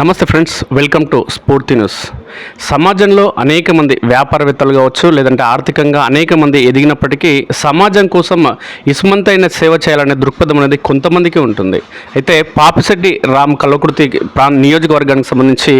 నమస్తే friends welcome to Spoorthi news. సమాజంలో అనేక మంది వ్యాపారవేత్తలు కావచ్చు లేదంటే ఆర్థికంగా అనేక మంది ఎదిగినప్పటికీ సమాజం కోసం ఇసుమంతైన సేవ చేయాలనే దృక్పథం అనేది కొంతమందికి ఉంటుంది. అయితే పాపిశెట్టి రామ్ కలకృతి ప్రా నియోజకవర్గానికి సంబంధించి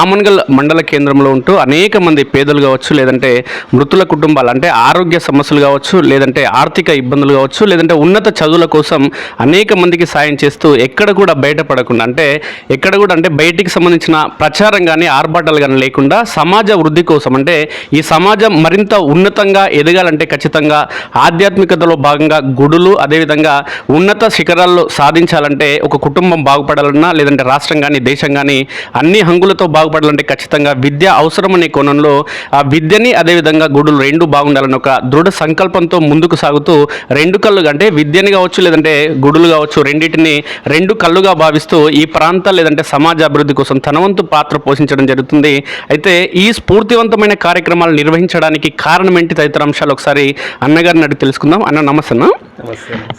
ఆమన్గల్ మండల కేంద్రంలో ఉంటూ అనేక మంది పేదలు కావచ్చు లేదంటే మృతుల కుటుంబాలు అంటే ఆరోగ్య సమస్యలు కావచ్చు లేదంటే ఆర్థిక ఇబ్బందులు కావచ్చు లేదంటే ఉన్నత చదువుల కోసం అనేక మందికి సాయం చేస్తూ ఎక్కడ కూడా బయటపడకుండా అంటే ఎక్కడ కూడా అంటే బయటికి సంబంధించిన ప్రచారం కానీ ఆర్భాటాలు కానీ లేకుండా సమాజ వృద్ధి కోసం అంటే ఈ సమాజం మరింత ఉన్నతంగా ఎదగాలంటే ఖచ్చితంగా ఆధ్యాత్మికతలో భాగంగా గుడులు అదేవిధంగా ఉన్నత శిఖరాల్లో సాధించాలంటే ఒక కుటుంబం బాగుపడాలన్నా లేదంటే రాష్ట్రం కానీ దేశం కానీ అన్ని హంగులతో బాగుపడాలంటే ఖచ్చితంగా విద్య అవసరమనే కోణంలో ఆ విద్యని అదేవిధంగా గుడులు రెండు బాగుండాలని ఒక దృఢ సంకల్పంతో ముందుకు సాగుతూ రెండు కళ్ళు అంటే విద్యని కావచ్చు లేదంటే గుడులు కావచ్చు రెండింటిని రెండు కళ్ళుగా భావిస్తూ ఈ ప్రాంతాలు లేదంటే సమాజ అభివృద్ధి కోసం తన వంతు పాత్ర పోషించడం జరుగుతుంది. అయితే ఈ స్ఫూర్తివంతమైన కార్యక్రమాలు నిర్వహించడానికి కారణం ఏంటి తదితర అంశాలు ఒకసారి అన్నగారిని అడిగి తెలుసుకుందాం. అన్న నమస్తే అన్న.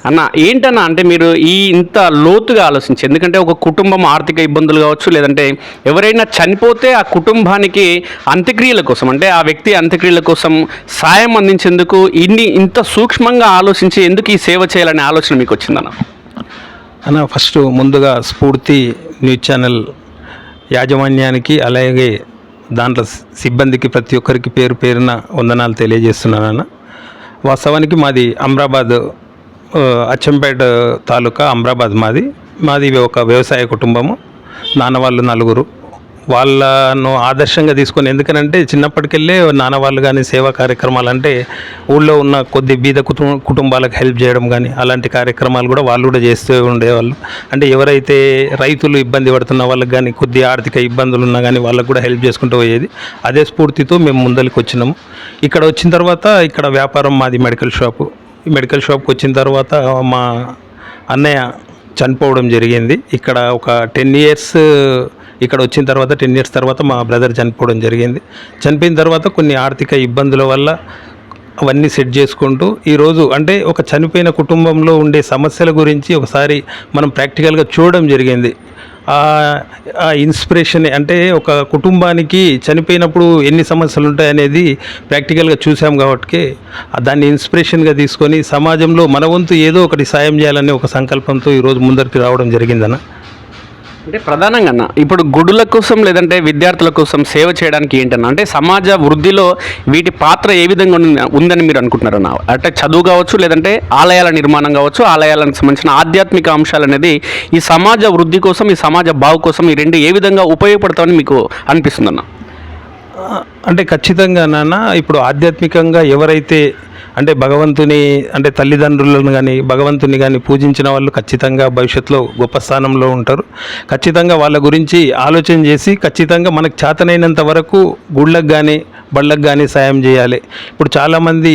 అన్న ఏంటన్నా అంటే మీరు ఈ ఇంత లోతుగా ఆలోచించి ఎందుకంటే ఒక కుటుంబం ఆర్థిక ఇబ్బందులు కావచ్చు లేదంటే ఎవరైనా చనిపోతే ఆ కుటుంబానికి అంత్యక్రియల కోసం అంటే ఆ వ్యక్తి అంత్యక్రియల కోసం సాయం అందించేందుకు ఇన్ని ఇంత సూక్ష్మంగా ఆలోచించి ఎందుకు ఈ సేవ చేయాలనే ఆలోచన మీకు వచ్చిందన్న అన్న ఫస్ట్ ముందుగా స్ఫూర్తి న్యూస్ ఛానల్ యాజమాన్యానికి అలాగే దాంట్లో సిబ్బందికి ప్రతి ఒక్కరికి పేరు పేరున వందనాలు తెలియజేస్తున్నాను అన్న. వాస్తవానికి మాది అమ్రాబాద్ అచ్చంపేట తాలూకా అమ్రాబాద్ మాది. మాది ఒక వ్యవసాయ కుటుంబము. నాన్న వాళ్ళు నలుగురు. వాళ్ళను ఆదర్శంగా తీసుకొని ఎందుకనంటే చిన్నప్పటికెళ్ళే నాన్న వాళ్ళు కానీ సేవా కార్యక్రమాలు అంటే ఊళ్ళో ఉన్న కొద్ది బీద కుటుంబ కుటుంబాలకు హెల్ప్ చేయడం కానీ అలాంటి కార్యక్రమాలు కూడా వాళ్ళు కూడా చేస్తూ ఉండేవాళ్ళు. అంటే ఎవరైతే రైతులు ఇబ్బంది పడుతున్న వాళ్ళకి కానీ కొద్ది ఆర్థిక ఇబ్బందులు ఉన్నా కానీ వాళ్ళకు కూడా హెల్ప్ చేసుకుంటూ పోయేది. అదే స్ఫూర్తితో మేము ముందరికి వచ్చినాము. ఇక్కడ వచ్చిన తర్వాత ఇక్కడ వ్యాపారం మాది మెడికల్ షాపు. ఈ మెడికల్ షాప్కి వచ్చిన తర్వాత మా అన్నయ్య చనిపోవడం జరిగింది. ఇక్కడ ఒక టెన్ ఇయర్స్ ఇక్కడ వచ్చిన తర్వాత టెన్ ఇయర్స్ తర్వాత మా బ్రదర్ చనిపోవడం జరిగింది. చనిపోయిన తర్వాత కొన్ని ఆర్థిక ఇబ్బందుల వల్ల అవన్నీ సెట్ చేసుకుంటూ ఈరోజు అంటే ఒక చనిపోయిన కుటుంబంలో ఉండే సమస్యల గురించి ఒకసారి మనం ప్రాక్టికల్గా చూడడం జరిగింది. ఆ ఇన్స్పిరేషన్ అంటే ఒక కుటుంబానికి చనిపోయినప్పుడు ఎన్ని సమస్యలు ఉంటాయనేది ప్రాక్టికల్గా చూసాం కాబట్టి దాన్ని ఇన్స్పిరేషన్గా తీసుకొని సమాజంలో మన వంతు ఏదో ఒకటి సాయం చేయాలనే ఒక సంకల్పంతో ఈరోజు ముందరికి రావడం జరిగిందన్న. అంటే ప్రధానంగా అన్న ఇప్పుడు గుడుల కోసం లేదంటే విద్యార్థుల కోసం సేవ చేయడానికి ఏంటన్నా అంటే సమాజ వృద్ధిలో వీటి పాత్ర ఏ విధంగా ఉందని మీరు అనుకుంటున్నారన్న? అంటే చదువు కావచ్చు లేదంటే ఆలయాల నిర్మాణం కావచ్చు ఆలయాలకు సంబంధించిన ఆధ్యాత్మిక అంశాలు అనేది ఈ సమాజ వృద్ధి కోసం ఈ సమాజ బావు కోసం ఈ రెండు ఏ విధంగా ఉపయోగపడతామని మీకు అనిపిస్తుందన్న? అంటే ఖచ్చితంగా నాన్న ఇప్పుడు ఆధ్యాత్మికంగా ఎవరైతే అంటే భగవంతుని అంటే తల్లిదండ్రులను కానీ భగవంతుని కానీ పూజించిన వాళ్ళు ఖచ్చితంగా భవిష్యత్తులో గొప్ప స్థానంలో ఉంటారు. ఖచ్చితంగా వాళ్ళ గురించి ఆలోచన చేసి ఖచ్చితంగా మనకు చేతనైనంత వరకు గుళ్ళకు కానీ బళ్ళకు కానీ సాయం చేయాలి. ఇప్పుడు చాలామంది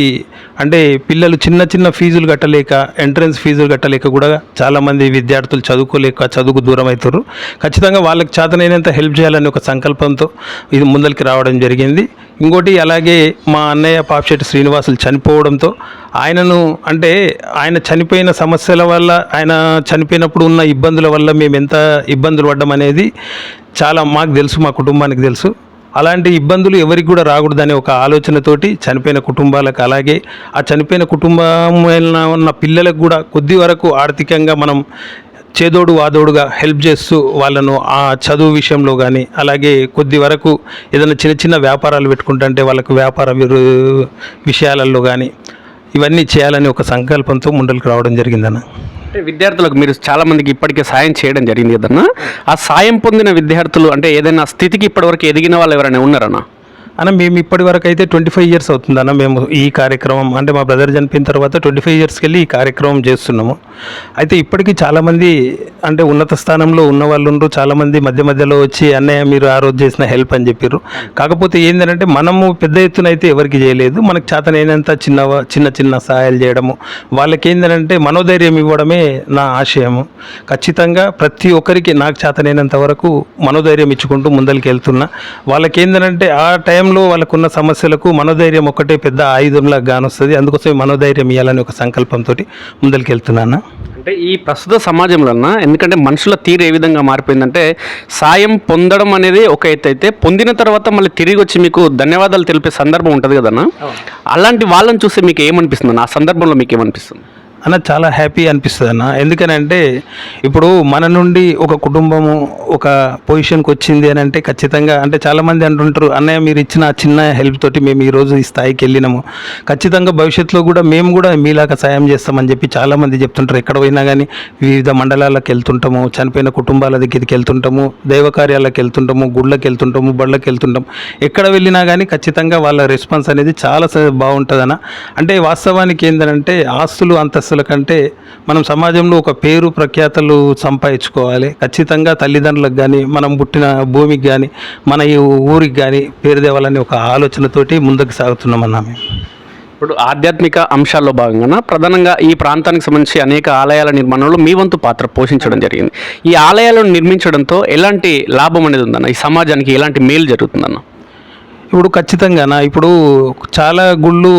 అంటే పిల్లలు చిన్న చిన్న ఫీజులు కట్టలేక ఎంట్రన్స్ ఫీజులు కట్టలేక కూడా చాలామంది విద్యార్థులు చదువుకోలేక చదువుకు దూరం అవుతారు. ఖచ్చితంగా వాళ్ళకి చేతనైనంత హెల్ప్ చేయాలని ఒక సంకల్పంతో ఇది ముందరికి రావడం జరిగింది. ఇంకోటి అలాగే మా అన్నయ్య పాపిశెట్టి శ్రీనివాసులు చనిపోవడంతో ఆయనను అంటే ఆయన చనిపోయిన సమస్యల వల్ల ఆయన చనిపోయినప్పుడు ఉన్న ఇబ్బందుల వల్ల మేము ఎంత ఇబ్బందులు పడ్డం అనేది చాలా మాకు తెలుసు మా కుటుంబానికి తెలుసు. అలాంటి ఇబ్బందులు ఎవరికి కూడా రాకూడదనే ఒక ఆలోచనతోటి చనిపోయిన కుటుంబాలకు అలాగే ఆ చనిపోయిన కుటుంబం ఉన్న పిల్లలకు కూడా కొద్ది వరకు ఆర్థికంగా మనం చేదోడు వాదోడుగా హెల్ప్ చేస్తూ వాళ్ళను ఆ చదువు విషయంలో కానీ అలాగే కొద్ది వరకు ఏదైనా చిన్న చిన్న వ్యాపారాలు పెట్టుకుంటుంటే వాళ్ళకు వ్యాపార విషయాలలో కానీ ఇవన్నీ చేయాలని ఒక సంకల్పంతో ముందరికి రావడం జరిగిందన్న. అంటే విద్యార్థులకు మీరు చాలామందికి ఇప్పటికే సాయం చేయడం జరిగింది కదన్నా? ఆ సాయం పొందిన విద్యార్థులు అంటే ఏదైనా స్థితికి ఇప్పటివరకు ఎదిగిన వాళ్ళు ఎవరైనా ఉన్నారన్నా? అన్న మేము ఇప్పటి వరకు అయితే ట్వంటీ ఫైవ్ ఇయర్స్ అవుతుందన్న మేము ఈ కార్యక్రమం అంటే మా బ్రదర్ చనిపోయిన తర్వాత ట్వంటీ ఫైవ్ ఇయర్స్కి వెళ్ళి ఈ కార్యక్రమం చేస్తున్నాము. అయితే ఇప్పటికీ చాలామంది అంటే ఉన్నత స్థానంలో ఉన్న వాళ్ళు ఉండరు చాలామంది మధ్య మధ్యలో వచ్చి అన్నయ్య మీరు ఆ రోజు చేసిన హెల్ప్ అని చెప్పారు కాకపోతే ఏంటంటే మనము పెద్ద ఎత్తున అయితే ఎవరికి చేయలేదు. మనకు చేతనైనంత చిన్న చిన్న చిన్న సహాయాలు చేయడము. వాళ్ళకి ఏంటంటే మనోధైర్యం ఇవ్వడమే నా ఆశయము. ఖచ్చితంగా ప్రతి ఒక్కరికి నాకు చేతనైనంత వరకు మనోధైర్యం ఇచ్చుకుంటూ ముందరికి వెళ్తున్నా వాళ్ళకి ఏంటంటే ఆ టైం సమాజంలో వాళ్ళకున్న సమస్యలకు మనోధైర్యం ఒక్కటే పెద్ద ఆయుధంలా గానొస్తుంది. అందుకోసం మనోధైర్యం ఇవ్వాలని ఒక సంకల్పంతో ముందరికెళ్తున్నాను. అంటే ఈ ప్రస్తుత సమాజంలో ఎందుకంటే మనుషుల తీరు ఏ విధంగా మారిపోయిందంటే సాయం పొందడం అనేది ఒక ఎత్తు అయితే పొందిన తర్వాత మళ్ళీ తిరిగి వచ్చి మీకు ధన్యవాదాలు తెలిపే సందర్భం ఉంటుంది కదన్నా? అలాంటి వాళ్ళని చూస్తే మీకు ఏమనిపిస్తుంది ఆ సందర్భంలో మీకు ఏమనిపిస్తుంది? అన్న చాలా హ్యాపీ అనిపిస్తుంది అన్న ఎందుకనంటే ఇప్పుడు మన నుండి ఒక కుటుంబము ఒక పొజిషన్కి వచ్చింది అని అంటే ఖచ్చితంగా అంటే చాలామంది అంటుంటారు అన్నయ్య మీరు ఇచ్చిన ఆ చిన్న హెల్ప్ తోటి మేము ఈరోజు ఈ స్థాయికి వెళ్ళినాము. ఖచ్చితంగా భవిష్యత్తులో కూడా మేము కూడా మీలాగా సాయం చేస్తామని చెప్పి చాలామంది చెప్తుంటారు. ఎక్కడ పోయినా కానీ వివిధ మండలాలకు వెళ్తుంటాము చనిపోయిన కుటుంబాల దగ్గరికి వెళ్తుంటాము దైవ కార్యాలకు వెళ్తుంటాము గుళ్ళకి వెళ్తుంటాము బళ్ళకి వెళ్తుంటాము. ఎక్కడ వెళ్ళినా కానీ ఖచ్చితంగా వాళ్ళ రెస్పాన్స్ అనేది చాలా బాగుంటుంది అన్న అంటే వాస్తవానికి ఏంటంటే ఆస్తులు అంత అంతస్తుల కంటే మనం సమాజంలో ఒక పేరు ప్రఖ్యాతలు సంపాదించుకోవాలి. ఖచ్చితంగా తల్లిదండ్రులకు కానీ మనం పుట్టిన భూమికి కానీ మన ఈ ఊరికి కానీ పేరు తేవాలని ఒక ఆలోచనతోటి ముందుకు సాగుతున్నామన్నా మేము. ఇప్పుడు ఆధ్యాత్మిక అంశాల్లో భాగంగా ప్రధానంగా ఈ ప్రాంతానికి సంబంధించి అనేక ఆలయాల నిర్మాణంలో మీ వంతు పాత్ర పోషించడం జరిగింది. ఈ ఆలయాలను నిర్మించడంతో ఎలాంటి లాభం అనేది ఉందన్న ఈ సమాజానికి ఎలాంటి మేలు జరుగుతుందన్న? ఇప్పుడు ఖచ్చితంగానా ఇప్పుడు చాలా గుళ్ళు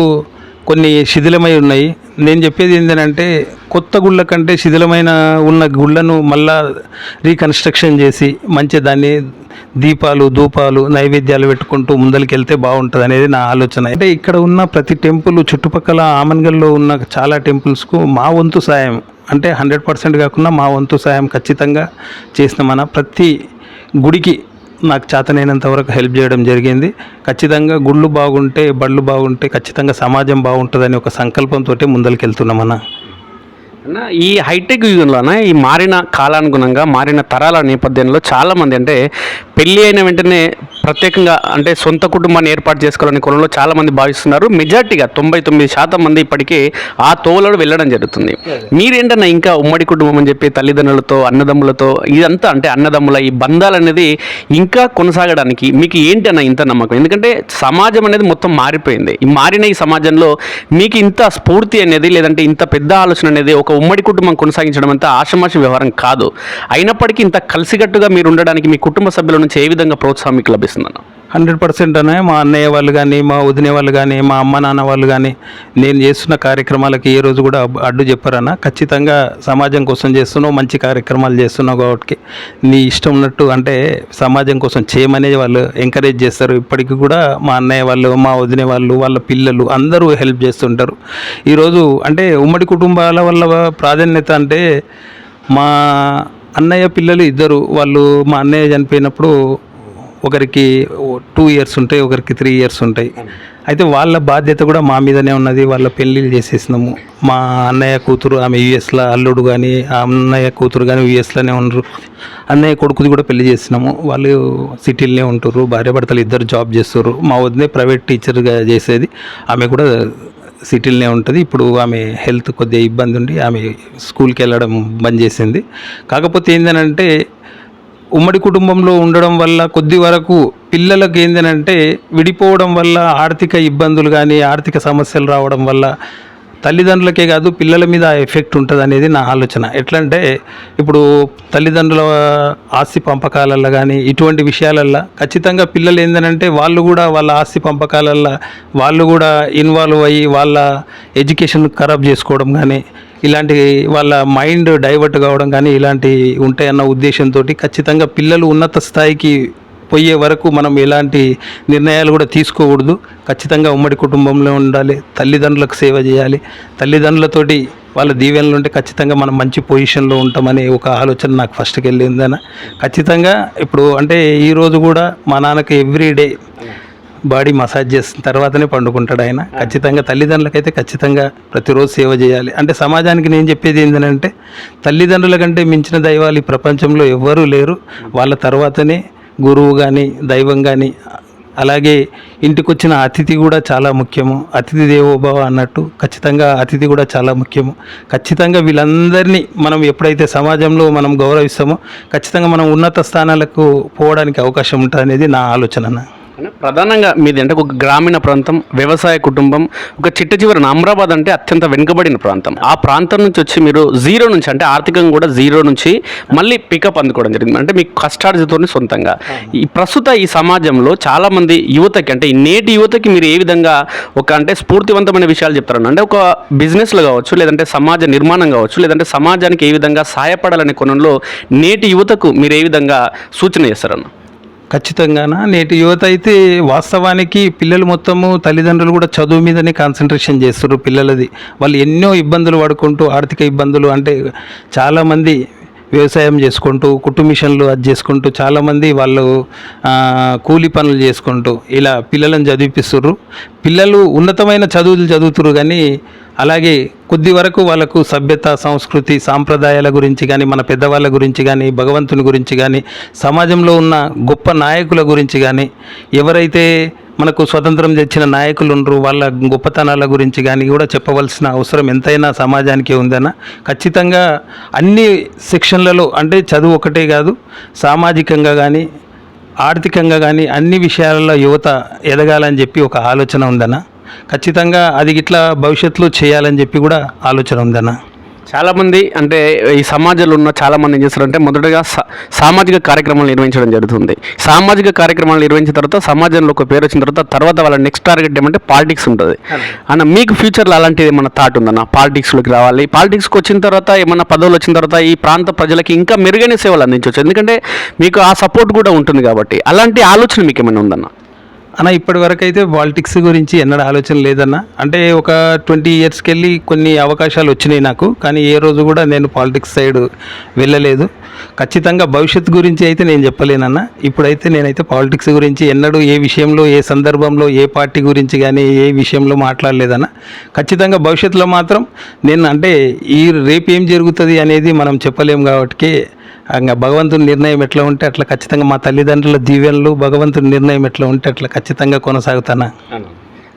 కొన్ని శిథిలమై ఉన్నాయి. నేను చెప్పేది ఏంటంటే కొత్త గుళ్ళ కంటే శిథిలమైన ఉన్న గుళ్ళను మళ్ళా రీకన్స్ట్రక్షన్ చేసి మంచి దాన్ని దీపాలు ధూపాలు నైవేద్యాలు పెట్టుకుంటూ ముందరికి వెళ్తే బాగుంటుంది అనేది నా ఆలోచన. అంటే ఇక్కడ ఉన్న ప్రతి టెంపుల్ చుట్టుపక్కల ఆమన్గల్లో ఉన్న చాలా టెంపుల్స్కు మా వంతు సాయం. అంటే హండ్రెడ్ పర్సెంట్ కాకుండా మా వంతు సాయం ఖచ్చితంగా చేసిన మన ప్రతి గుడికి నాకు చేతనైనంత వరకు హెల్ప్ చేయడం జరిగింది. ఖచ్చితంగా గుళ్ళు బాగుంటే బళ్ళు బాగుంటే ఖచ్చితంగా సమాజం బాగుంటుందని ఒక సంకల్పంతో ముందరికి వెళ్తున్నామన్నా అన్న ఈ హైటెక్ యుగంలోన ఈ మారిన కాలానుగుణంగా మారిన తరాల నేపథ్యంలో చాలామంది అంటే పెళ్ళి అయిన వెంటనే ప్రత్యేకంగా అంటే సొంత కుటుంబాన్ని ఏర్పాటు చేసుకోవాలని కొలంలో చాలామంది భావిస్తున్నారు. మెజార్టీగా తొంభై తొమ్మిది శాతం మంది ఇప్పటికీ ఆ తోవలో వెళ్ళడం జరుగుతుంది. మీరేంటన్నా ఇంకా ఉమ్మడి కుటుంబం అని చెప్పి తల్లిదండ్రులతో అన్నదమ్ములతో ఇదంతా అంటే అన్నదమ్ముల ఈ బంధాలు అనేది ఇంకా కొనసాగడానికి మీకు ఏంటన్నా ఇంత నమ్మకం? ఎందుకంటే సమాజం అనేది మొత్తం మారిపోయింది. ఈ మారిన ఈ సమాజంలో మీకు ఇంత స్ఫూర్తి అనేది లేదంటే ఇంత పెద్ద ఆలోచన అనేది ఒక ఉమ్మడి కుటుంబం కొనసాగించడం అంతా ఆషమాషి వ్యవహారం కాదు. అయినప్పటికీ ఇంత కలిసికట్టుగా మీరు ఉండడానికి మీ కుటుంబ సభ్యుల నుంచి ఏ విధంగా ప్రోత్సాహం మీకు లభిస్తుందన్న? హండ్రెడ్ పర్సెంట్ అనే మా అన్నయ్య వాళ్ళు కానీ మా వదిన వాళ్ళు కానీ మా అమ్మ నాన్న వాళ్ళు కానీ నేను చేస్తున్న కార్యక్రమాలకి ఏ రోజు కూడా అడ్డు చెప్పారన్న. ఖచ్చితంగా సమాజం కోసం చేస్తున్నావు మంచి కార్యక్రమాలు చేస్తున్నావు కాబట్టి నీ ఇష్టం ఉన్నట్టు అంటే సమాజం కోసం చేయమనే వాళ్ళు ఎంకరేజ్ చేస్తారు. ఇప్పటికి కూడా మా అన్నయ్య వాళ్ళు మా వదిన వాళ్ళు వాళ్ళ పిల్లలు అందరూ హెల్ప్ చేస్తుంటారు. ఈరోజు అంటే ఉమ్మడి కుటుంబాల వల్ల ప్రాధాన్యత అంటే మా అన్నయ్య పిల్లలు ఇద్దరు వాళ్ళు మా అన్నయ్య చనిపోయినప్పుడు ఒకరికి టూ ఇయర్స్ ఉంటాయి ఒకరికి త్రీ ఇయర్స్ ఉంటాయి. అయితే వాళ్ళ బాధ్యత కూడా మా మీదనే ఉన్నది వాళ్ళ పెళ్ళిళ్ళు చేసేసినాము. మా అన్నయ్య కూతురు ఆమె యుఎస్లో అల్లుడు కానీ ఆ అన్నయ్య కూతురు కానీ యుఎస్లోనే ఉండరు. అన్నయ్య కొడుకుది కూడా పెళ్ళి చేసినాము. వాళ్ళు సిటీలోనే ఉంటారు భార్య భర్తలు ఇద్దరు జాబ్ చేస్తారు మా వదినే ప్రైవేట్ టీచర్గా చేసేది. ఆమె కూడా సిటీలోనే ఉంటుంది. ఇప్పుడు ఆమె హెల్త్ కొద్దిగా ఇబ్బంది ఉండి ఆమె స్కూల్కి వెళ్ళడం బంద్ చేసింది. కాకపోతే ఏంటంటే ఉమ్మడి కుటుంబంలో ఉండడం వల్ల కొద్ది వరకు పిల్లలకు ఏంటంటే విడిపోవడం వల్ల ఆర్థిక ఇబ్బందులు కానీ ఆర్థిక సమస్యలు రావడం వల్ల తల్లిదండ్రులకే కాదు పిల్లల మీద ఎఫెక్ట్ ఉంటుంది అనేది నా ఆలోచన. ఎట్లా అంటే ఇప్పుడు తల్లిదండ్రుల ఆస్తి పంపకాలల్లో కానీ ఇటువంటి విషయాలల్లో ఖచ్చితంగా పిల్లలు ఏంటంటే వాళ్ళు కూడా వాళ్ళ ఆస్తి పంపకాలల్లో వాళ్ళు కూడా ఇన్వాల్వ్ అయ్యి వాళ్ళ ఎడ్యుకేషన్ ఖరాబ్ చేసుకోవడం కానీ ఇలాంటి వాళ్ళ మైండ్ డైవర్ట్ కావడం కానీ ఇలాంటివి ఉంటాయన్న ఉద్దేశంతో ఖచ్చితంగా పిల్లలు ఉన్నత స్థాయికి పోయే వరకు మనం ఎలాంటి నిర్ణయాలు కూడా తీసుకోకూడదు. ఖచ్చితంగా ఉమ్మడి కుటుంబంలో ఉండాలి. తల్లిదండ్రులకు సేవ చేయాలి. తల్లిదండ్రులతోటి వాళ్ళ దీవెనలు ఉంటే ఖచ్చితంగా మనం మంచి పొజిషన్లో ఉంటామనే ఒక ఆలోచన నాకు ఫస్ట్కి వెళ్ళిందన ఖచ్చితంగా ఇప్పుడు అంటే ఈరోజు కూడా మా నాన్నకి ఎవ్రీడే బాడీ మసాజ్ చేసిన తర్వాతనే పండుకుంటాడు ఆయన. ఖచ్చితంగా తల్లిదండ్రులకైతే ఖచ్చితంగా ప్రతిరోజు సేవ చేయాలి. అంటే సమాజానికి నేను చెప్పేది ఏంటంటే తల్లిదండ్రుల కంటే మించిన దైవాలు ఈ ప్రపంచంలో ఎవ్వరూ లేరు. వాళ్ళ తర్వాతనే గురువు కానీ దైవం కానీ అలాగే ఇంటికి వచ్చిన అతిథి కూడా చాలా ముఖ్యము. అతిథి దేవోభవ అన్నట్టు ఖచ్చితంగా అతిథి కూడా చాలా ముఖ్యము. ఖచ్చితంగా వీళ్ళందరినీ మనం ఎప్పుడైతే సమాజంలో మనం గౌరవిస్తామో ఖచ్చితంగా మనం ఉన్నత స్థానాలకు పోవడానికి అవకాశం ఉంటుంది అనేది నా ఆలోచన ప్రధానంగా మీది అంటే ఒక గ్రామీణ ప్రాంతం వ్యవసాయ కుటుంబం ఒక చిట్ట చివరన అమరాబాద్ అంటే అత్యంత వెనుకబడిన ప్రాంతం. ఆ ప్రాంతం నుంచి వచ్చి మీరు జీరో నుంచి అంటే ఆర్థికంగా కూడా జీరో నుంచి మళ్ళీ పికప్ అందుకోవడం జరిగింది. అంటే మీ కష్టార్జితో సొంతంగా. ఈ ప్రస్తుత ఈ సమాజంలో చాలా మంది యువతకి అంటే ఈ నేటి యువతకి మీరు ఏ విధంగా ఒక అంటే స్ఫూర్తివంతమైన విషయాలు చెప్తారన్న అంటే ఒక బిజినెస్లో కావచ్చు లేదంటే సమాజ నిర్మాణం కావచ్చు లేదంటే సమాజానికి ఏ విధంగా సహాయపడాలనే కోణంలో నేటి యువతకు మీరు ఏ విధంగా సూచన చేస్తారన్న? ఖచ్చితంగానా? నేటి యువత అయితే వాస్తవానికి పిల్లలు మొత్తము తల్లిదండ్రులు కూడా చదువు మీదనే కాన్సన్ట్రేషన్ చేస్తారు పిల్లలది. వాళ్ళు ఎన్నో ఇబ్బందులు పడుకుంటూ ఆర్థిక ఇబ్బందులు అంటే చాలామంది వ్యవసాయం చేసుకుంటూ కుట్టు మిషన్లు అది చేసుకుంటూ చాలామంది వాళ్ళు కూలి పనులు చేసుకుంటూ ఇలా పిల్లలను చదివిపిస్తుర్రు. పిల్లలు ఉన్నతమైన చదువులు చదువుతురు కానీ అలాగే కొద్ది వరకు వాళ్ళకు సభ్యత సంస్కృతి సాంప్రదాయాల గురించి కానీ మన పెద్దవాళ్ళ గురించి కానీ భగవంతుని గురించి కానీ సమాజంలో ఉన్న గొప్ప నాయకుల గురించి కానీ ఎవరైతే మనకు స్వతంత్రం తెచ్చిన నాయకులు ఉండరు వాళ్ళ గొప్పతనాల గురించి కానీ కూడా చెప్పవలసిన అవసరం ఎంతైనా సమాజానికి ఉందన్న. ఖచ్చితంగా అన్ని సెక్షన్లలో అంటే చదువు ఒకటే కాదు సామాజికంగా కానీ ఆర్థికంగా కానీ అన్ని విషయాలలో యువత ఎదగాలని చెప్పి ఒక ఆలోచన ఉందన్న. ఖచ్చితంగా అది ఇట్లా భవిష్యత్తులో చేయాలని చెప్పి కూడా ఆలోచన ఉందన్న చాలా మంది అంటే ఈ సమాజంలో ఉన్న చాలా మంది ఏం చేస్తారంటే మొదటగా సామాజిక కార్యక్రమాలు నిర్వహించడం జరుగుతుంది. సామాజిక కార్యక్రమాలు నిర్వహించిన తర్వాత సమాజంలో ఒక పేరు వచ్చిన తర్వాత తర్వాత వాళ్ళ నెక్స్ట్ టార్గెట్ ఏమంటే పాలిటిక్స్ ఉంటుంది. అన్న మీకు ఫ్యూచర్లో అలాంటిది ఏమన్నా థాట్ ఉందన్న పాలిటిక్స్లోకి రావాలి. పాలిటిక్స్కి వచ్చిన తర్వాత ఏమన్నా పదవులు వచ్చిన తర్వాత ఈ ప్రాంత ప్రజలకి ఇంకా మెరుగైన సేవలు అందించవచ్చు. ఎందుకంటే మీకు ఆ సపోర్ట్ కూడా ఉంటుంది కాబట్టి అలాంటి ఆలోచన మీకు ఏమైనా ఉందన్న? అన్న ఇప్పటి వరకు అయితే పాలిటిక్స్ గురించి ఎన్నడూ ఆలోచన లేదన్న. అంటే ఒక ట్వంటీ ఇయర్స్కి వెళ్ళి కొన్ని అవకాశాలు వచ్చినాయి నాకు. కానీ ఏ రోజు కూడా నేను పాలిటిక్స్ సైడ్ వెళ్ళలేదు. ఖచ్చితంగా భవిష్యత్తు గురించి అయితే నేను చెప్పలేనన్న. ఇప్పుడైతే నేనైతే పాలిటిక్స్ గురించి ఎన్నడూ ఏ విషయంలో ఏ సందర్భంలో ఏ పార్టీ గురించి కానీ ఏ విషయంలో మాట్లాడలేదన్న. ఖచ్చితంగా భవిష్యత్తులో మాత్రం నేను అంటే ఈ రేపు ఏం జరుగుతుంది అనేది మనం చెప్పలేము కాబట్టి ఇంకా భగవంతుని నిర్ణయం ఎట్లా ఉంటే అట్లా ఖచ్చితంగా మా తల్లిదండ్రుల దీవెనలు భగవంతుని నిర్ణయం ఎట్లా ఉంటే అట్లా ఖచ్చితంగా కొనసాగుతానా?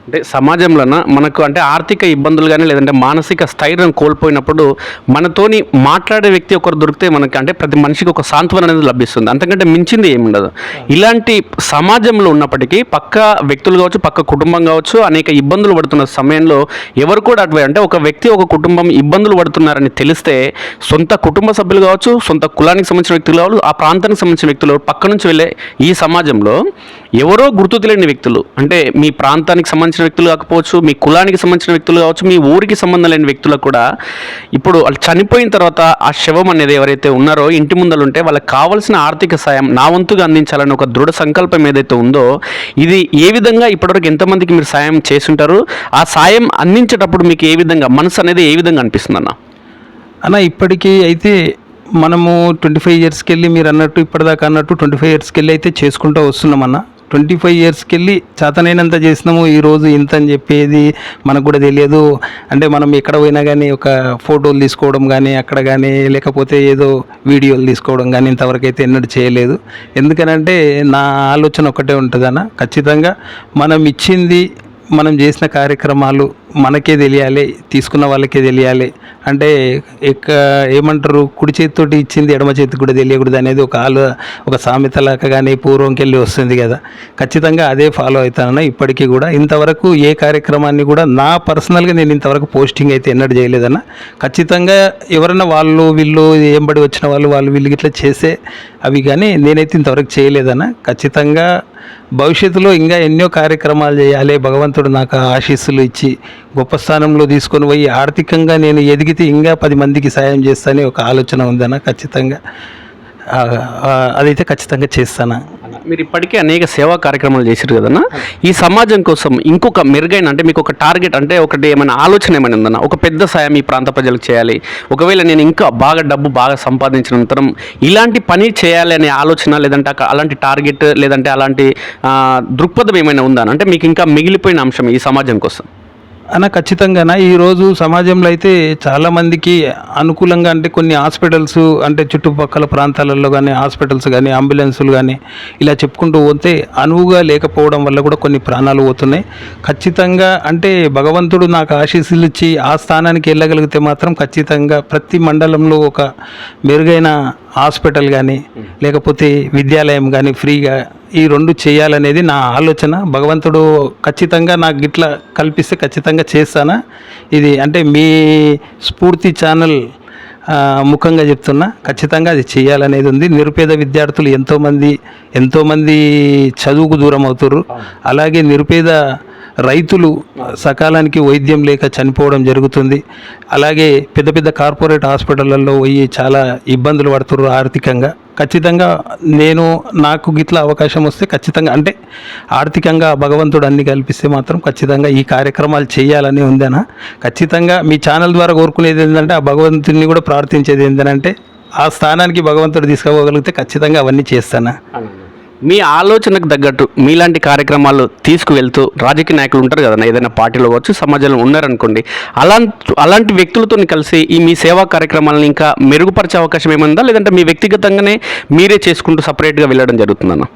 అంటే సమాజంలోన? మనకు అంటే ఆర్థిక ఇబ్బందులు కానీ లేదంటే మానసిక స్థైర్యం కోల్పోయినప్పుడు మనతోని మాట్లాడే వ్యక్తి ఒకరు దొరికితే మనకి అంటే ప్రతి మనిషికి ఒక సాంత్వన అనేది లభిస్తుంది. అంతకంటే మించింది ఏమి ఉండదు ఇలాంటి సమాజంలో ఉన్నప్పటికీ పక్క వ్యక్తులు కావచ్చు పక్క కుటుంబం కావచ్చు అనేక ఇబ్బందులు పడుతున్న సమయంలో ఎవరు కూడా అటు అంటే ఒక వ్యక్తి ఒక కుటుంబం ఇబ్బందులు పడుతున్నారని తెలిస్తే సొంత కుటుంబ సభ్యులు కావచ్చు సొంత కులానికి సంబంధించిన వ్యక్తులు కావచ్చు ఆ ప్రాంతానికి సంబంధించిన వ్యక్తులు పక్క నుంచి వెళ్ళే ఈ సమాజంలో ఎవరో గుర్తు తెలియని వ్యక్తులు అంటే మీ ప్రాంతానికి సంబంధించిన వ్యక్తులు కాకపోవచ్చు మీ కులానికి సంబంధించిన వ్యక్తులు కావచ్చు మీ ఊరికి సంబంధం లేని వ్యక్తులకు కూడా ఇప్పుడు వాళ్ళు చనిపోయిన తర్వాత ఆ శవం అనేది ఎవరైతే ఉన్నారో ఇంటి ముందర ఉంటే వాళ్ళకి కావాల్సిన ఆర్థిక సాయం నా వంతుగా అందించాలని ఒక దృఢ సంకల్పం ఏదైతే ఉందో ఇది ఏ విధంగా ఇప్పటివరకు ఎంతమందికి మీరు సాయం చేసుంటారు? ఆ సాయం అందించేటప్పుడు మీకు ఏ విధంగా మనసు అనేది ఏ విధంగా అనిపిస్తుంది అన్న? అన్న ఇప్పటికీ అయితే మనము ట్వంటీ ఫైవ్ ఇయర్స్కి వెళ్ళి మీరు అన్నట్టు ఇప్పటిదాకా అన్నట్టు ట్వంటీ ఫైవ్ ఇయర్స్కి వెళ్ళి అయితే చేసుకుంటూ వస్తున్నామన్న ట్వంటీ ఫైవ్ ఇయర్స్కి వెళ్ళి చేతనైనంత చేసినాము ఈరోజు ఇంత అని చెప్పేది మనకు కూడా తెలియదు. అంటే మనం ఎక్కడ పోయినా కానీ ఒక ఫోటోలు తీసుకోవడం కానీ అక్కడ కానీ లేకపోతే ఏదో వీడియోలు తీసుకోవడం కానీ ఇంతవరకు అయితే ఎన్నడూ చేయలేదు. ఎందుకనంటే నా ఆలోచన ఒకటే ఉంటుందన్న. ఖచ్చితంగా మనం ఇచ్చింది మనం చేసిన కార్యక్రమాలు మనకే తెలియాలి తీసుకున్న వాళ్ళకే తెలియాలి. అంటే ఎక్క ఏమంటారు కుడి చేతితోటి ఇచ్చింది ఎడమ చేతికి కూడా తెలియకూడదు అనేది ఒక ఆలో ఒక సామెతలాగా కానీ పూర్వంకి వెళ్ళి వస్తుంది కదా. ఖచ్చితంగా అదే ఫాలో అవుతానన్న ఇప్పటికీ కూడా ఇంతవరకు ఏ కార్యక్రమాన్ని కూడా నా పర్సనల్గా నేను ఇంతవరకు పోస్టింగ్ అయితే ఎన్నడూ చేయలేదన్న. ఖచ్చితంగా ఎవరైనా వాళ్ళు వీళ్ళు ఏంబడి వచ్చిన వాళ్ళు వాళ్ళు వీళ్ళు ఇట్లా చేసే అవి కానీ నేనైతే ఇంతవరకు చేయలేదన్న. ఖచ్చితంగా భవిష్యత్తులో ఇంకా ఎన్నో కార్యక్రమాలు చేయాలి. భగవంతుడు నాకు ఆశీస్సులు ఇచ్చి గొప్ప స్థానంలో తీసుకొని పోయి ఆర్థికంగా నేను ఎదిగితే ఇంకా పది మందికి సాయం చేస్తానే ఒక ఆలోచన ఉందన్న ఖచ్చితంగా. అదైతే ఖచ్చితంగా చేస్తాను. మీరు ఇప్పటికే అనేక సేవా కార్యక్రమాలు చేశారు కదన్నా. ఈ సమాజం కోసం ఇంకొక మెరుగైన అంటే మీకు ఒక టార్గెట్ అంటే ఒకటి ఏమైనా ఆలోచన ఏమైనా ఉందన్న? ఒక పెద్ద సాయం ఈ ప్రాంత ప్రజలకు చేయాలి. ఒకవేళ నేను ఇంకా బాగా డబ్బు బాగా సంపాదించిన అనంతరం ఇలాంటి పని చేయాలి అనే ఆలోచన లేదంటే అలాంటి టార్గెట్ లేదంటే అలాంటి దృక్పథం ఏమైనా ఉందా అంటే మీకు ఇంకా మిగిలిపోయిన అంశం ఈ సమాజం కోసం. అన్న ఖచ్చితంగానా? ఈరోజు సమాజంలో అయితే చాలామందికి అనుకూలంగా అంటే కొన్ని హాస్పిటల్స్ అంటే చుట్టుపక్కల ప్రాంతాలలో కానీ హాస్పిటల్స్ కానీ అంబులెన్సులు కానీ ఇలా చెప్పుకుంటూ పోతే అనువుగా లేకపోవడం వల్ల కూడా కొన్ని ప్రాణాలు పోతున్నాయి. ఖచ్చితంగా అంటే భగవంతుడు నాకు ఆశీస్సులు ఇచ్చి ఆ స్థానానికి వెళ్ళగలిగితే మాత్రం ఖచ్చితంగా ప్రతి మండలంలో ఒక మెరుగైన హాస్పిటల్ కానీ లేకపోతే విద్యాలయం కానీ ఫ్రీగా ఈ రెండు చేయాలనేది నా ఆలోచన. భగవంతుడు ఖచ్చితంగా నాకు ఇట్లా కల్పిస్తే ఖచ్చితంగా చేస్తానా? ఇది అంటే మీ స్ఫూర్తి ఛానల్ ముఖంగా చెప్తున్నా. ఖచ్చితంగా అది చేయాలనేది ఉంది. నిరుపేద విద్యార్థులు ఎంతోమంది ఎంతోమంది చదువుకు దూరం అవుతారు అలాగే నిరుపేద రైతులు సకాలానికి వైద్యం లేక చనిపోవడం జరుగుతుంది. అలాగే పెద్ద పెద్ద కార్పొరేట్ హాస్పిటళ్ళల్లో పోయి చాలా ఇబ్బందులు పడుతున్నారు ఆర్థికంగా. ఖచ్చితంగా నేను నాకు గిట్ల అవకాశం వస్తే ఖచ్చితంగా అంటే ఆర్థికంగా భగవంతుడు అన్ని కల్పిస్తే మాత్రం ఖచ్చితంగా ఈ కార్యక్రమాలు చేయాలని ఉందనా? ఖచ్చితంగా మీ ఛానల్ ద్వారా కోరుకునేది ఏంటంటే ఆ భగవంతుడిని కూడా ప్రార్థించేది ఏంటంటే ఆ స్థానానికి భగవంతుడు తీసుకోగలిగితే ఖచ్చితంగా అవన్నీ చేస్తానా? మీ ఆలోచనకు తగ్గట్టు మీలాంటి కార్యక్రమాలు తీసుకువెళ్తూ రాజకీయ నాయకులు ఉంటారు కదా ఏదైనా పార్టీలో కావచ్చు సమాజంలో ఉన్నారనుకోండి అలాంటి అలాంటి వ్యక్తులతో కలిసి ఈ మీ సేవా కార్యక్రమాలను ఇంకా మెరుగుపరిచే అవకాశం ఏముందా? లేదంటే మీ వ్యక్తిగతంగానే మీరే చేసుకుంటూ సపరేట్గా వెళ్ళడం జరుగుతుందన్న?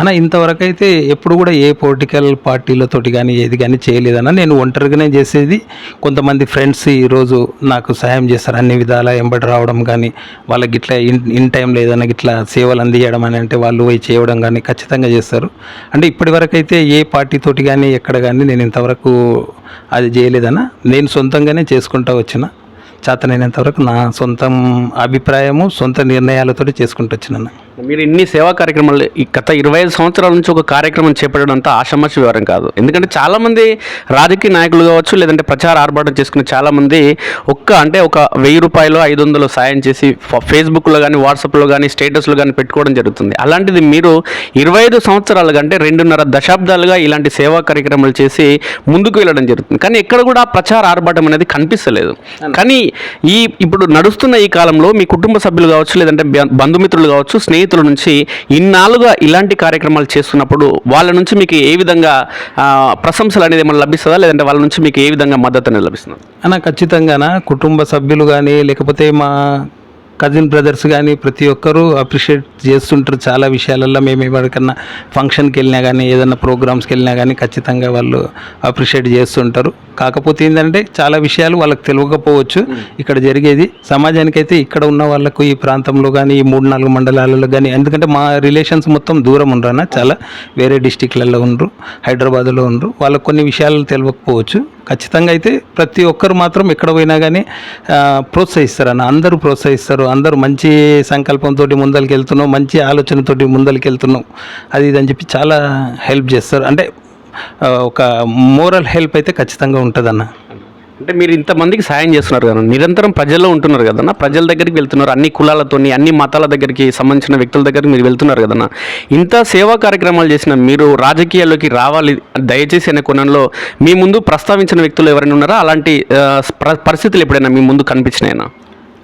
అన్న ఇంతవరకు అయితే ఎప్పుడు కూడా ఏ పొలిటికల్ పార్టీలతోటి కానీ ఏది కానీ చేయలేదన్న నేను ఒంటరిగానే చేసేది. కొంతమంది ఫ్రెండ్స్ ఈరోజు నాకు సహాయం చేస్తారు. అన్ని విధాల ఎంబడి రావడం కానీ వాళ్ళకి ఇట్లా ఇన్ ఇన్ టైంలో ఏదైనా ఇట్లా సేవలు అందియడం అని అంటే వాళ్ళు పోయి చేయడం కానీ ఖచ్చితంగా చేస్తారు. అంటే ఇప్పటి వరకు అయితే ఏ పార్టీతోటి కానీ ఎక్కడ కానీ నేను ఇంతవరకు అది చేయలేదన్న నేను సొంతంగానే చేసుకుంటూ వచ్చిన. చేతనైనంతవరకు నా సొంతం అభిప్రాయము సొంత నిర్ణయాలతో చేసుకుంటూ వచ్చినాను మీరు ఇన్ని సేవా కార్యక్రమాలు ఈ గత ఇరవై ఐదు సంవత్సరాల నుంచి ఒక కార్యక్రమం చేపట్టడం అంతా ఆషామాషి వివరం కాదు. ఎందుకంటే చాలామంది రాజకీయ నాయకులు కావచ్చు లేదంటే ప్రచార ఆర్భాటం చేసుకునే చాలామంది ఒక్క అంటే ఒక వెయ్యి రూపాయలు ఐదు వందలు సాయం చేసి ఫేస్బుక్లో కానీ వాట్సాప్లో కానీ స్టేటస్లో కానీ పెట్టుకోవడం జరుగుతుంది. అలాంటిది మీరు ఇరవై ఐదు సంవత్సరాల కంటే రెండున్నర దశాబ్దాలుగా ఇలాంటి సేవా కార్యక్రమాలు చేసి ముందుకు వెళ్ళడం జరుగుతుంది. కానీ ఎక్కడ కూడా ప్రచార ఆర్భాటం అనేది కనిపిస్తలేదు. కానీ ఈ ఇప్పుడు నడుస్తున్న ఈ కాలంలో మీ కుటుంబ సభ్యులు కావచ్చు లేదంటే బంధుమిత్రులు కావచ్చు స్నేహితులు నుంచి ఇన్నాళ్ళుగా ఇలాంటి కార్యక్రమాలు చేస్తున్నప్పుడు వాళ్ళ నుంచి మీకు ఏ విధంగా ప్రశంసలు అనేది ఏమైనా లభిస్తుందా? లేదంటే వాళ్ళ నుంచి మీకు ఏ విధంగా మద్దతు అనేది లభిస్తుంది? అన్న ఖచ్చితంగా కుటుంబ సభ్యులు కానీ లేకపోతే మా కజిన్ బ్రదర్స్ కానీ ప్రతి ఒక్కరూ అప్రిషియేట్ చేస్తుంటారు చాలా విషయాలలో మేము ఎవరికన్నా ఫంక్షన్కి వెళ్ళినా కానీ ఏదైనా ప్రోగ్రామ్స్కి వెళ్ళినా కానీ ఖచ్చితంగా వాళ్ళు అప్రిషియేట్ చేస్తుంటారు. కాకపోతే ఏంటంటే చాలా విషయాలు వాళ్ళకి తెలియకపోవచ్చు. ఇక్కడ జరిగేది. సమాజానికి అయితే ఇక్కడ ఉన్న వాళ్ళకు ఈ ప్రాంతంలో కానీ ఈ మూడు నాలుగు మండలాలలో కానీ ఎందుకంటే మా రిలేషన్స్ మొత్తం దూరం ఉండరన్న చాలా వేరే డిస్టిక్లలో ఉండరు హైదరాబాద్లో ఉండరు. వాళ్ళకు కొన్ని విషయాలు తెలియకపోవచ్చు. ఖచ్చితంగా అయితే ప్రతి ఒక్కరు మాత్రం ఎక్కడ పోయినా కానీ ప్రోత్సహిస్తారు అన్న అందరూ ప్రోత్సహిస్తారు. అందరూ మంచి సంకల్పంతో ముందరికి వెళ్తున్నాం మంచి ఆలోచనతోటి ముందరికి వెళ్తున్నాం అది ఇది అని చెప్పి చాలా హెల్ప్ చేస్తారు. అంటే ఒక మోరల్ హెల్ప్ అయితే ఖచ్చితంగా ఉంటుందన్న. అంటే మీరు ఇంతమందికి సాయం చేస్తున్నారు కదా నిరంతరం ప్రజల్లో ఉంటున్నారు కదన్న. ప్రజల దగ్గరికి వెళ్తున్నారు అన్ని కులాలతోని అన్ని మతాల దగ్గరికి సంబంధించిన వ్యక్తుల దగ్గరికి మీరు వెళ్తున్నారు కదన్న. ఇంత సేవా కార్యక్రమాలు చేసిన మీరు రాజకీయాల్లోకి రావాలి దయచేసి అనే కోణంలో మీ ముందు ప్రస్తావించిన వ్యక్తులు ఎవరైనా ఉన్నారా? అలాంటి పరిస్థితులు ఎప్పుడైనా మీ ముందు కనిపించినాయనా?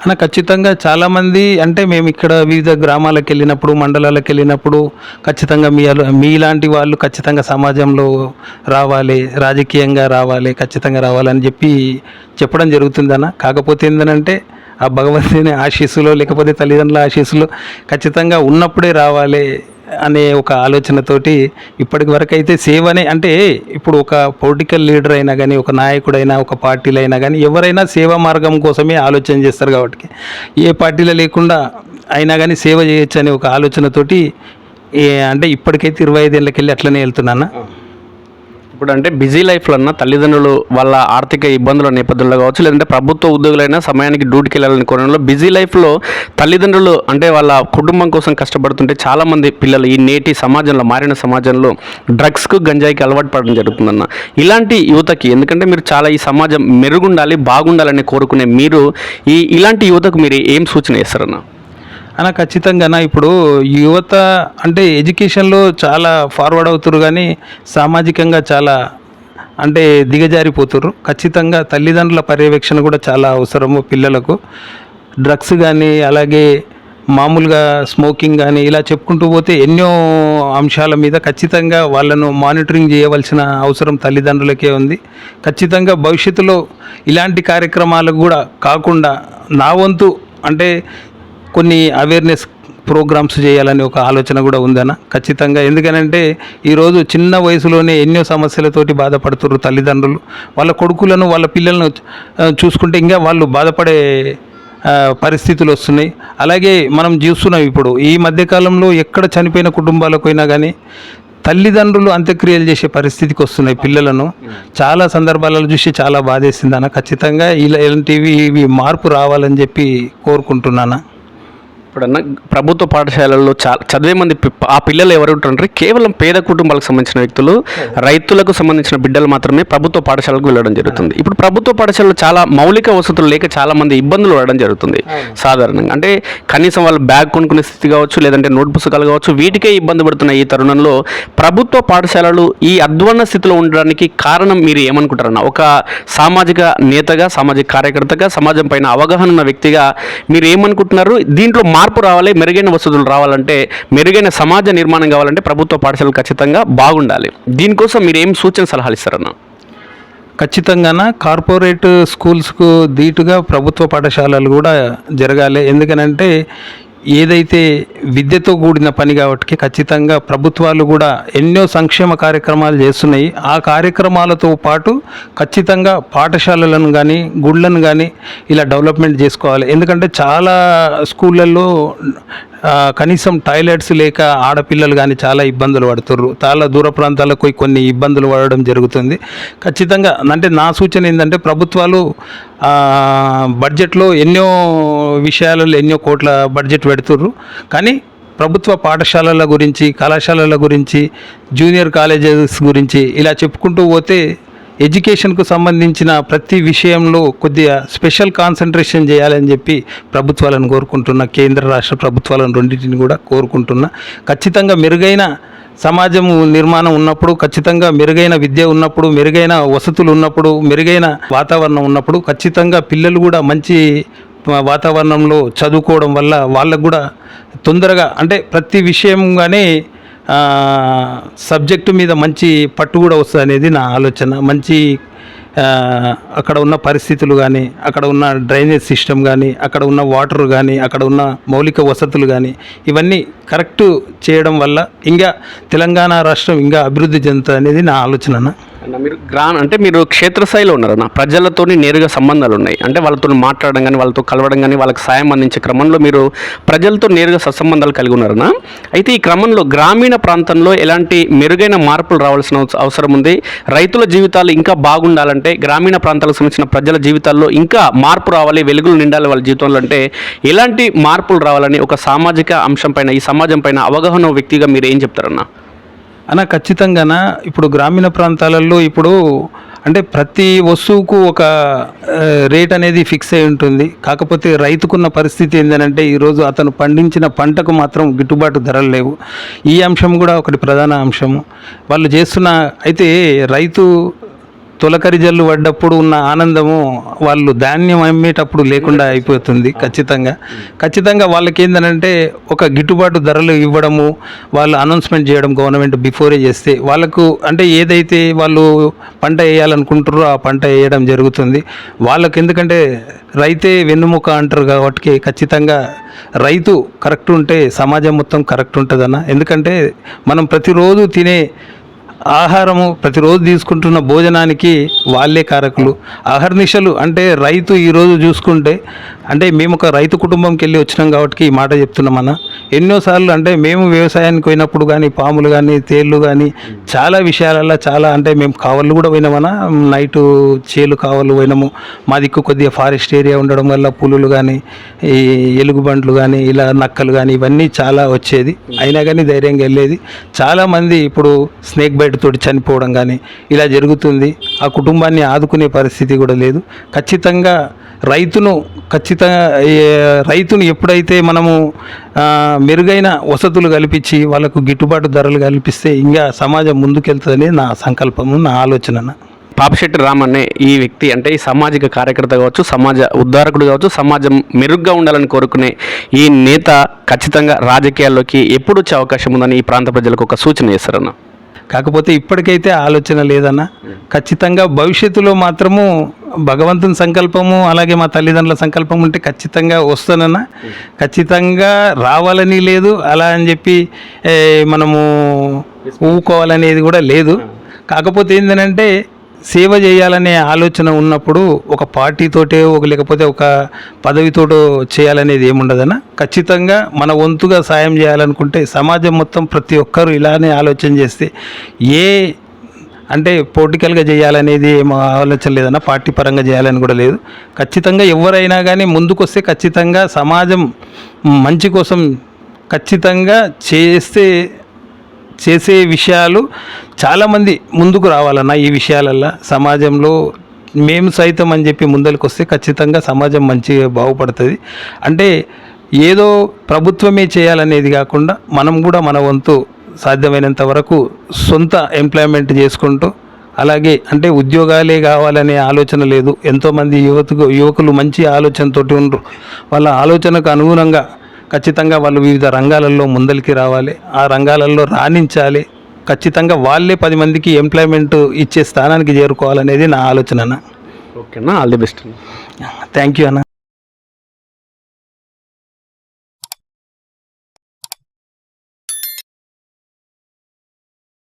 అన్న ఖచ్చితంగా చాలామంది అంటే మేము ఇక్కడ వివిధ గ్రామాలకు వెళ్ళినప్పుడు మండలాలకు వెళ్ళినప్పుడు ఖచ్చితంగా మీ మీలాంటి వాళ్ళు ఖచ్చితంగా సమాజంలో రావాలి రాజకీయంగా రావాలి ఖచ్చితంగా రావాలని చెప్పి చెప్పడం జరుగుతుందన్న కాకపోతే ఏంటంటే ఆ భగవంతుని ఆశీస్సులో లేకపోతే తల్లిదండ్రుల ఆశీస్సులో ఖచ్చితంగా ఉన్నప్పుడే రావాలి అనే ఒక ఆలోచనతోటి ఇప్పటి వరకు అయితే సేవనే అంటే ఇప్పుడు ఒక పొలిటికల్ లీడర్ అయినా కానీ ఒక నాయకుడైనా ఒక పార్టీలు అయినా కానీ ఎవరైనా సేవా మార్గం కోసమే ఆలోచన చేస్తారు కాబట్టి. ఏ పార్టీలో లేకుండా అయినా కానీ సేవ చేయొచ్చు అనే ఒక ఆలోచనతోటి ఏ- అంటే ఇప్పటికైతే ఇరవై ఐదేళ్ళకి వెళ్ళి అట్లనే వెళ్తున్నాను ఇప్పుడు అంటే బిజీ లైఫ్లో అన్న తల్లిదండ్రులు వాళ్ళ ఆర్థిక ఇబ్బందుల నేపథ్యంలో కావచ్చు లేదంటే ప్రభుత్వ ఉద్యోగులైనా సమయానికి డ్యూటీకి వెళ్ళాలని కోణంలో బిజీ లైఫ్లో తల్లిదండ్రులు అంటే వాళ్ళ కుటుంబం కోసం కష్టపడుతుంటే చాలామంది పిల్లలు ఈ నేటి సమాజంలో మారిన సమాజంలో డ్రగ్స్కు గంజాయికి అలవాటు పడడం జరుగుతుందన్న. ఇలాంటి యువతకి ఎందుకంటే మీరు చాలా ఈ సమాజం మెరుగుండాలి బాగుండాలని కోరుకునే మీరు ఈ ఇలాంటి యువతకు మీరు ఏం సూచన చేస్తారన్న? అన్న ఖచ్చితంగా ఇప్పుడు యువత అంటే ఎడ్యుకేషన్లో చాలా ఫార్వర్డ్ అవుతారు కానీ సామాజికంగా చాలా అంటే దిగజారిపోతుర్రు. ఖచ్చితంగా తల్లిదండ్రుల పర్యవేక్షణ కూడా చాలా అవసరము పిల్లలకు. డ్రగ్స్ కానీ అలాగే మామూలుగా స్మోకింగ్ కానీ ఇలా చెప్పుకుంటూ పోతే ఎన్నో అంశాల మీద ఖచ్చితంగా వాళ్ళను మానిటరింగ్ చేయవలసిన అవసరం తల్లిదండ్రులకే ఉంది. ఖచ్చితంగా భవిష్యత్తులో ఇలాంటి కార్యక్రమాలకు కూడా కాకుండా నా వంతు అంటే కొన్ని అవేర్నెస్ ప్రోగ్రామ్స్ చేయాలని ఒక ఆలోచన కూడా ఉందన్న ఖచ్చితంగా. ఎందుకనంటే ఈరోజు చిన్న వయసులోనే ఎన్నో సమస్యలతోటి బాధపడుతున్నారు తల్లిదండ్రులు. వాళ్ళ కొడుకులను వాళ్ళ పిల్లలను చూసుకుంటే ఇంకా వాళ్ళు బాధపడే పరిస్థితులు వస్తున్నాయి. అలాగే మనం చూస్తున్నాం ఇప్పుడు ఈ మధ్యకాలంలో ఎక్కడ చనిపోయిన కుటుంబాలకు అయినా కానీ తల్లిదండ్రులు అంత్యక్రియలు చేసే పరిస్థితికి వస్తున్నాయి పిల్లలను. చాలా సందర్భాలలో చూసి చాలా బాధేసింది అన్న. ఖచ్చితంగా ఇలా ఇలాంటివి ఇవి మార్పు రావాలని చెప్పి కోరుకుంటున్నాను ఇప్పుడన్న ప్రభుత్వ పాఠశాలల్లో చా చదివే మంది ఆ పిల్లలు ఎవరు ఉంటారంటే కేవలం పేద కుటుంబాలకు సంబంధించిన వ్యక్తులు రైతులకు సంబంధించిన బిడ్డలు మాత్రమే ప్రభుత్వ పాఠశాలకు వెళ్ళడం జరుగుతుంది. ఇప్పుడు ప్రభుత్వ పాఠశాలలో చాలా మౌలిక వసతులు లేక చాలా మంది ఇబ్బందులు పడడం జరుగుతుంది సాధారణంగా. అంటే కనీసం వాళ్ళు బ్యాగ్ కొనుక్కునే స్థితి కావచ్చు లేదంటే నోట్ పుస్తకాలు కావచ్చు వీటికే ఇబ్బంది పడుతున్న ఈ తరుణంలో ప్రభుత్వ పాఠశాలలు ఈ అధ్వాన్న స్థితిలో ఉండడానికి కారణం మీరు ఏమనుకుంటారన్న? ఒక సామాజిక నేతగా సామాజిక కార్యకర్తగా సమాజం పైన అవగాహన ఉన్న వ్యక్తిగా మీరు ఏమనుకుంటున్నారు? దీంట్లో మార్పు రావాలి మెరుగైన వసతులు రావాలంటే మెరుగైన సమాజ నిర్మాణం కావాలంటే ప్రభుత్వ పాఠశాలలు ఖచ్చితంగా బాగుండాలి. దీనికోసం మీరు ఏం సూచన సలహాలు ఇస్తారన్న? ఖచ్చితంగా కార్పొరేట్ స్కూల్స్కు ధీటుగా ప్రభుత్వ పాఠశాలలు కూడా జరగాలి. ఎందుకనంటే ఏదైతే విద్యతో కూడిన పని కాబట్టి ఖచ్చితంగా ప్రభుత్వాలు కూడా ఎన్నో సంక్షేమ కార్యక్రమాలు చేస్తున్నాయి. ఆ కార్యక్రమాలతో పాటు ఖచ్చితంగా పాఠశాలలను కానీ గుళ్ళను కానీ ఇలా డెవలప్మెంట్ చేసుకోవాలి. ఎందుకంటే చాలా స్కూళ్ళల్లో కనీసం టాయిలెట్స్ లేక ఆడపిల్లలు కానీ చాలా ఇబ్బందులు పడుతుర్రు. చాలా దూర ప్రాంతాలకు కొన్ని ఇబ్బందులు పడడం జరుగుతుంది. ఖచ్చితంగా అంటే నా సూచన ఏంటంటే ప్రభుత్వాలు బడ్జెట్లో ఎన్నో విషయాలలో ఎన్నో కోట్ల బడ్జెట్ పెడుతుర్రు. కానీ ప్రభుత్వ పాఠశాలల గురించి కళాశాలల గురించి జూనియర్ కాలేజెస్ గురించి ఇలా చెప్పుకుంటూ పోతే ఎడ్యుకేషన్కు సంబంధించిన ప్రతి విషయంలో కొద్దిగా స్పెషల్ కాన్సన్ట్రేషన్ చేయాలని చెప్పి ప్రభుత్వాలను కోరుకుంటున్నా కేంద్ర రాష్ట్ర ప్రభుత్వాలను రెండింటిని కూడా కోరుకుంటున్నా. ఖచ్చితంగా మెరుగైన సమాజం నిర్మాణం ఉన్నప్పుడు ఖచ్చితంగా మెరుగైన విద్య ఉన్నప్పుడు మెరుగైన వసతులు ఉన్నప్పుడు మెరుగైన వాతావరణం ఉన్నప్పుడు ఖచ్చితంగా పిల్లలు కూడా మంచి వాతావరణంలో చదువుకోవడం వల్ల వాళ్ళకు కూడా తొందరగా అంటే ప్రతి విషయంగానే సబ్జెక్టు మీద మంచి పట్టు కూడా వస్తుంది అనేది నా ఆలోచన. మంచి అక్కడ ఉన్న పరిస్థితులు కానీ అక్కడ ఉన్న డ్రైనేజ్ సిస్టమ్ కానీ అక్కడ ఉన్న వాటర్ కానీ అక్కడ ఉన్న మౌలిక వసతులు కానీ ఇవన్నీ కరెక్ట్ చేయడం వల్ల ఇంకా తెలంగాణ రాష్ట్రం ఇంకా అభివృద్ధి చెందుతుంది అనేది నా ఆలోచన అన్న. మీరు గ్రా అంటే మీరు క్షేత్రస్థాయిలో ఉన్నారన్న ప్రజలతోని నేరుగా సంబంధాలు ఉన్నాయి. అంటే వాళ్ళతో మాట్లాడడం కానీ వాళ్ళతో కలవడం కానీ వాళ్ళకి సాయం అందించే క్రమంలో మీరు ప్రజలతో నేరుగా సత్సంబంధాలు కలిగి ఉన్నారన్న అయితే ఈ క్రమంలో గ్రామీణ ప్రాంతంలో ఎలాంటి మెరుగైన మార్పులు రావాల్సిన అవస- అవసరం ఉంది? రైతుల జీవితాలు ఇంకా బాగుండాలంటే గ్రామీణ ప్రాంతాలకు సంబంధించిన ప్రజల జీవితాల్లో ఇంకా మార్పు రావాలి వెలుగులు నిండాలి వాళ్ళ జీవితంలో అంటే ఎలాంటి మార్పులు రావాలని ఒక సామాజిక అంశం పైన ఈ సమాజం పైన అవగాహన వ్యక్తిగా మీరు ఏం చెప్తారన్నా? అన్న ఖచ్చితంగానా? ఇప్పుడు గ్రామీణ ప్రాంతాలలో ఇప్పుడు అంటే ప్రతి వస్తువుకు ఒక రేట్ అనేది ఫిక్స్ అయి ఉంటుంది. కాకపోతే రైతుకున్న పరిస్థితి ఏంటంటే ఈరోజు అతను పండించిన పంటకు మాత్రం గిట్టుబాటు ధరలు లేవు. ఈ అంశం కూడా ఒకటి ప్రధాన అంశము. వాళ్ళు చేస్తున్న అయితే రైతు తొలకరి జల్లు పడ్డప్పుడు ఉన్న ఆనందము వాళ్ళు ధాన్యం అమ్మేటప్పుడు లేకుండా అయిపోతుంది ఖచ్చితంగా. ఖచ్చితంగా వాళ్ళకి ఏంటంటే ఒక గిట్టుబాటు ధరలు ఇవ్వడము వాళ్ళు అనౌన్స్మెంట్ చేయడం గవర్నమెంట్ బిఫోరే చేస్తే వాళ్ళకు అంటే ఏదైతే వాళ్ళు పంట వేయాలనుకుంటారో ఆ పంట వేయడం జరుగుతుంది. వాళ్ళకి ఎందుకంటే రైతే వెన్నుముక అంటారు కాబట్టి ఖచ్చితంగా రైతు కరెక్ట్ ఉంటే సమాజం మొత్తం కరెక్ట్ ఉంటుందన్న. ఎందుకంటే మనం ప్రతిరోజు తినే ఆహారము ప్రతిరోజు తీసుకుంటున్న భోజనానికి వాళ్ళే కారకులు. అహర్నిశలు అంటే రైతు ఈరోజు చూసుకుంటే అంటే మేము ఒక రైతు కుటుంబంకి వెళ్ళి వచ్చినాం కాబట్టి ఈ మాట చెప్తున్నామన్న ఎన్నోసార్లు అంటే మేము వ్యవసాయానికి పోయినప్పుడు కానీ పాములు కానీ తేళ్ళు కానీ చాలా విషయాలలో చాలా అంటే మేము కావళ్ళు కూడా పోయినామన్నా నైట్ చేలు కావలు పోయినాము. మా దిక్కు కొద్దిగా ఫారెస్ట్ ఏరియా ఉండడం వల్ల పులులు కానీ ఈ ఎలుగుబంట్లు కానీ ఇలా నక్కలు కానీ ఇవన్నీ చాలా వచ్చేది. అయినా కానీ ధైర్యంగా వెళ్ళేది. చాలామంది ఇప్పుడు స్నేక్ బైట్ తోటి చనిపోవడం కానీ ఇలా జరుగుతుంది. ఆ కుటుంబాన్ని ఆదుకునే పరిస్థితి కూడా లేదు. ఖచ్చితంగా రైతును ఖచ్చితంగా రైతును ఎప్పుడైతే మనము మెరుగైన వసతులు కల్పించి వాళ్ళకు గిట్టుబాటు ధరలు కల్పిస్తే ఇంకా సమాజం ముందుకెళ్తుందని నా సంకల్పము నా ఆలోచన పాపిశెట్టి రామన్నే ఈ వ్యక్తి అంటే ఈ సామాజిక కార్యకర్త కావచ్చు సమాజ ఉద్ధారకుడు కావచ్చు సమాజం మెరుగ్గా ఉండాలని కోరుకునే ఈ నేత ఖచ్చితంగా రాజకీయాల్లోకి ఎప్పుడు వచ్చే అవకాశం ఉందని ఈ ప్రాంత ప్రజలకు ఒక సూచన చేస్తారన్న కాకపోతే ఇప్పటికైతే ఆలోచన లేదన్న. ఖచ్చితంగా భవిష్యత్తులో మాత్రము భగవంతుని సంకల్పము అలాగే మా తల్లిదండ్రుల సంకల్పం ఉంటే ఖచ్చితంగా వస్తానన్న. ఖచ్చితంగా రావాలని లేదు అలా అని చెప్పి మనము ఊకోవాలనేది కూడా లేదు. కాకపోతే ఏంటంటే సేవ చేయాలనే ఆలోచన ఉన్నప్పుడు ఒక పార్టీతోటే ఒక లేకపోతే ఒక పదవితోటో చేయాలనేది ఏముండదన్న ఖచ్చితంగా మన వంతుగా సాయం చేయాలనుకుంటే సమాజం మొత్తం ప్రతి ఒక్కరూ ఇలానే ఆలోచన చేస్తే ఏ అంటే పొలిటికల్గా చేయాలనేది ఏం ఆలోచన లేదన్న పార్టీ పరంగా చేయాలని కూడా లేదు. ఖచ్చితంగా ఎవరైనా కానీ ముందుకొస్తే ఖచ్చితంగా సమాజం మంచి కోసం ఖచ్చితంగా చేస్తే చేసే విషయాలు చాలామంది ముందుకు రావాలన్నా ఈ విషయాలల్లో. సమాజంలో మేము సైతం అని చెప్పి ముందరికి వస్తే ఖచ్చితంగా సమాజం మంచిగా బాగుపడుతుంది. అంటే ఏదో ప్రభుత్వమే చేయాలనేది కాకుండా మనం కూడా మన వంతు సాధ్యమైనంత వరకు సొంత ఎంప్లాయ్మెంట్ చేసుకుంటూ అలాగే అంటే ఉద్యోగాలే కావాలనే ఆలోచన లేదు. ఎంతోమంది యువతకు యువకులు మంచి ఆలోచనతోటి ఉండరు. వాళ్ళ ఆలోచనకు అనుగుణంగా ఖచ్చితంగా వాళ్ళు వివిధ రంగాలలో ముందరికి రావాలి. ఆ రంగాలలో రాణించాలి. ఖచ్చితంగా వాళ్ళే పది మందికి ఎంప్లాయ్మెంట్ ఇచ్చే స్థానానికి చేరుకోవాలనేది నా ఆలోచన అన్న. ఓకేనా? All the best thank you అన్న.